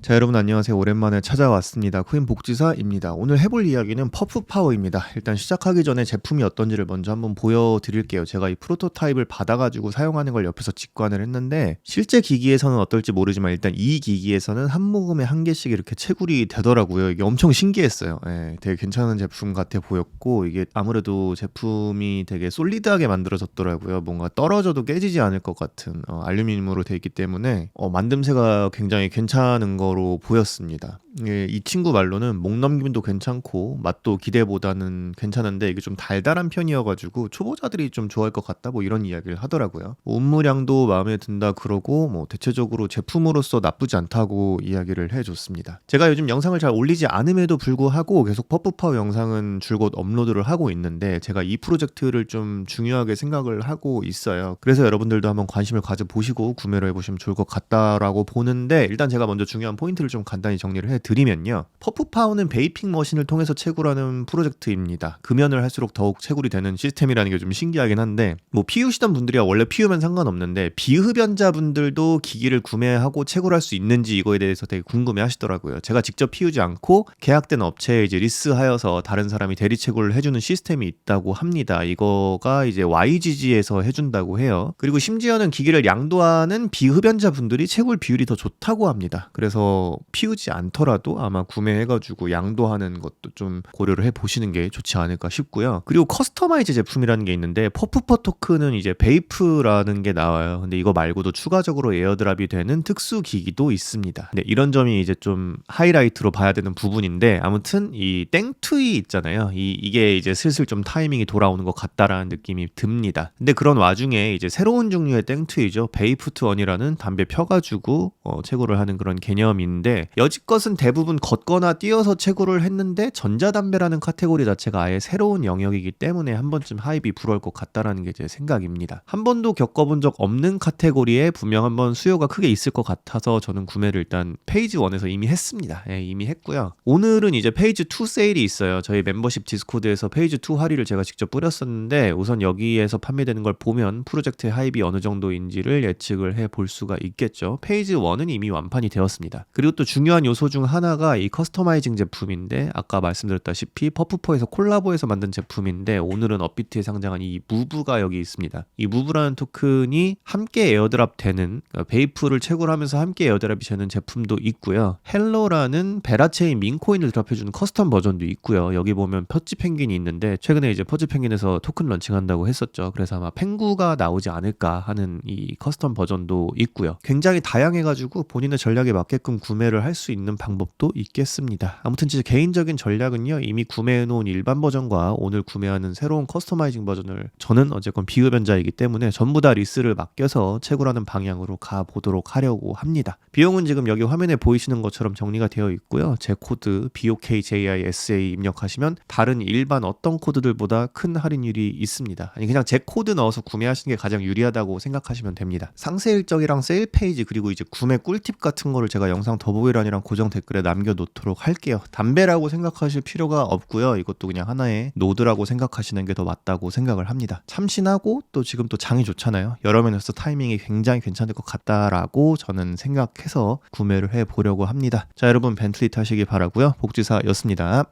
자 여러분 안녕하세요. 오랜만에 찾아왔습니다. 코인 복지사입니다. 오늘 해볼 이야기는 퍼프 파워입니다. 일단 시작하기 전에 제품이 어떤지를 먼저 한번 보여드릴게요. 제가 이 프로토타입을 받아가지고 사용하는 걸 옆에서 직관을 했는데 실제 기기에서는 어떨지 모르지만 일단 이 기기에서는 한 모금에 한 개씩 이렇게 채굴이 되더라고요. 이게 엄청 신기했어요. 예, 되게 괜찮은 제품 같아 보였고 이게 아무래도 제품이 되게 솔리드하게 만들어졌더라고요. 뭔가 떨어져도 깨지지 않을 것 같은 어, 알루미늄으로 되어 있기 때문에 어, 만듦새가 굉장히 괜찮은 거 거로 보였습니다. 예, 이 친구 말로는 목 넘김도 괜찮고 맛도 기대보다는 괜찮은데 이게 좀 달달한 편이어가지고 초보자들이 좀 좋아할 것 같다 뭐 이런 이야기를 하더라고요. 뭐 음무량도 마음에 든다 그러고 뭐 대체적으로 제품으로서 나쁘지 않다고 이야기를 해줬습니다. 제가 요즘 영상을 잘 올리지 않음에도 불구하고 계속 퍼프파워 영상은 줄곧 업로드를 하고 있는데 제가 이 프로젝트를 좀 중요하게 생각을 하고 있어요. 그래서 여러분들도 한번 관심을 가져 보시고 구매를 해보시면 좋을 것 같다라고 보는데 일단 제가 먼저 중요한 포인트를 좀 간단히 정리를 해드 리면요. 퍼프파워는 베이핑 머신을 통해서 채굴하는 프로젝트입니다. 금연을 할수록 더욱 채굴이 되는 시스템이라는 게 좀 신기하긴 한데 뭐 피우시던 분들이야 원래 피우면 상관없는데 비흡연자분들도 기기를 구매하고 채굴할 수 있는지 이거에 대해서 되게 궁금해 하시더라고요. 제가 직접 피우지 않고 계약된 업체에 이제 리스하여서 다른 사람이 대리 채굴을 해주는 시스템이 있다고 합니다. 이거가 이제 YGG에서 해준다고 해요. 그리고 심지어는 기기를 양도하는 비흡연자분들이 채굴 비율이 더 좋다고 합니다. 그래서 피우지 않더라도 아마 구매해가지고 양도하는 것도 좀 고려를 해보시는 게 좋지 않을까 싶고요. 그리고 커스터마이즈 제품이라는 게 있는데 퍼프퍼 토크는 이제 베이프라는 게 나와요. 근데 이거 말고도 추가적으로 에어드랍이 되는 특수 기기도 있습니다. 근데 이런 점이 이제 좀 하이라이트로 봐야 되는 부분인데 아무튼 이 땡투이 있잖아요. 이 이게 이제 슬슬 좀 타이밍이 돌아오는 것 같다라는 느낌이 듭니다. 근데 그런 와중에 이제 새로운 종류의 땡투이죠. 베이프트 원이라는 담배 펴가지고 어, 채굴을 하는 그런 개념인데 여지껏은 대부분 걷거나 뛰어서 채굴을 했는데 전자담배라는 카테고리 자체가 아예 새로운 영역이기 때문에 한 번쯤 하입이 불어올 것 같다라는 게 제 생각입니다. 한 번도 겪어본 적 없는 카테고리에 분명 한번 수요가 크게 있을 것 같아서 저는 구매를 일단 페이지 1에서 이미 했습니다. 예, 이미 했고요. 오늘은 이제 페이지 2 세일이 있어요. 저희 멤버십 디스코드에서 페이지 2 할인을 제가 직접 뿌렸었는데 우선 여기에서 판매되는 걸 보면 프로젝트의 하입이 어느 정도인지를 예측을 해 볼 수가 있겠죠. 페이지 1은 이미 완판이 되었습니다. 그리고 또 중요한 요소 중 하나가 이 커스터마이징 제품인데 아까 말씀드렸다시피 퍼프퍼에서 콜라보해서 만든 제품인데 오늘은 업비트에 상장한 이 무브가 여기 있습니다. 이 무브라는 토큰이 함께 에어드랍 되는 그러니까 베이프를 채굴 하면서 함께 에어드랍이 되는 제품도 있고요. 헬로라는 베라체인 민코인을 드랍해주는 커스텀 버전도 있고요. 여기 보면 퍼지 펭귄이 있는데 최근에 이제 퍼지 펭귄에서 토큰 런칭한다고 했었죠. 그래서 아마 펭구가 나오지 않을까 하는 이 커스텀 버전도 있고요. 굉장히 다양해가지고 본인의 전략에 맞게끔 구매를 할 수 있는 방법 도 있겠습니다. 아무튼 제 개인적인 전략은요 이미 구매해 놓은 일반 버전과 오늘 구매하는 새로운 커스터마이징 버전을 저는 어쨌건 비흡연자이기 때문에 전부 다 리스를 맡겨서 채굴하는 방향으로 가보도록 하려고 합니다. 비용은 지금 여기 화면에 보이시는 것처럼 정리가 되어 있고요. 제 코드 BOKJISA 입력하시면 다른 일반 어떤 코드들보다 큰 할인율이 있습니다. 아니 그냥 제 코드 넣어서 구매하시는 게 가장 유리하다고 생각하시면 됩니다. 상세 일정이랑 세일 페이지 그리고 이제 구매 꿀팁 같은 거를 제가 영상 더보기란이랑 고정 댓글에 남겨놓도록 할게요. 담배라고 생각하실 필요가 없고요. 이것도 그냥 하나의 노드라고 생각하시는 게 더 맞다고 생각을 합니다. 참신하고 또 지금 또 장이 좋잖아요. 여러 면에서 타이밍이 굉장히 괜찮을 것 같다라고 저는 생각해서 구매를 해 보려고 합니다. 자, 여러분 벤틀리 타시기 바라고요. 복지사였습니다.